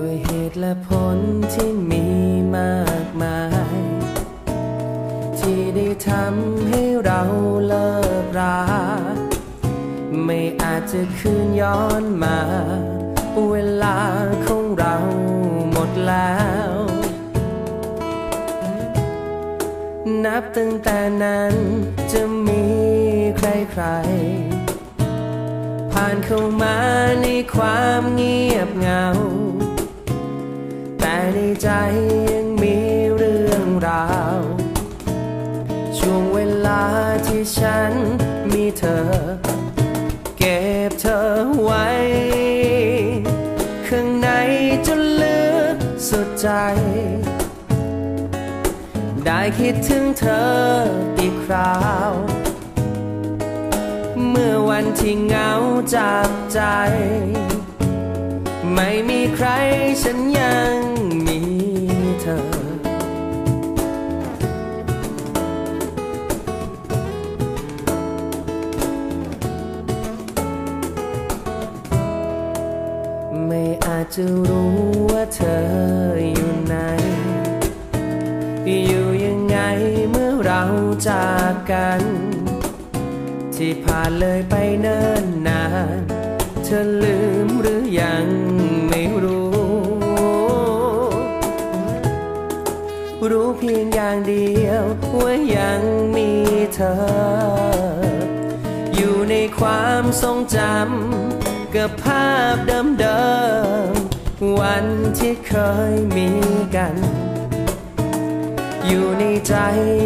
้วยเหตุและผลที่มีมากมาย ที่ได้ทำให้เราเลิกรา ไม่อาจจะคืนย้อนมา เวลาของเราหมดแล้ว นับตั้งแต่นั้นจะมีใครๆผ่านเข้ามาในความเงียบเหงา ใจยังมีเรื่องราว ช่วงเวลาที่ฉันมีเธอ เก็บเธอไว้ ข้างในจนลึกสุดใจ ได้คิดถึงเธออีกคราว เมื่อวันที่เหงาจับใจ ไม่มีใครฉันยัง จะรู้ว่าเธออยู่ไหน อยู่ยังไงเมื่อเราจากกัน ที่ผ่านเลยไปเนิ่นนาน เธอลืมหรือยังไม่รู้ รู้เพียงอย่างเดียวว่ายังมีเธอ อยู่ในความทรงจำกับภาพเดิมันที่เคยมีกัน อยู่ในใจ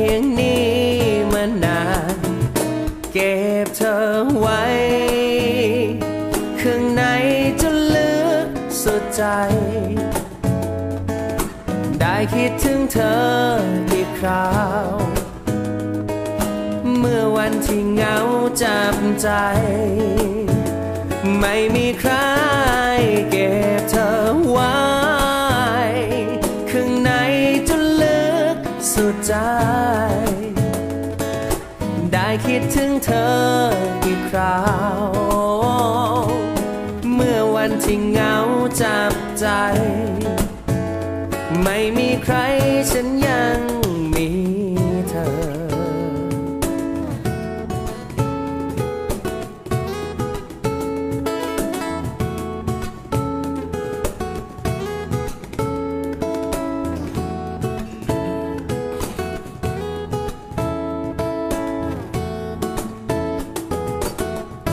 อย่างนี้มานาน เก็บเธอไว้ ข้างในจนลึกสุดใจ ได้คิดถึงเธออีกคราว เมื่อวันที่เหงาจับใจ ไม่มีใคร สุดใจ ได้คิดถึงเธออีกคราว เมื่อวันที่เหงาจับใจ ไม่มีใครฉัน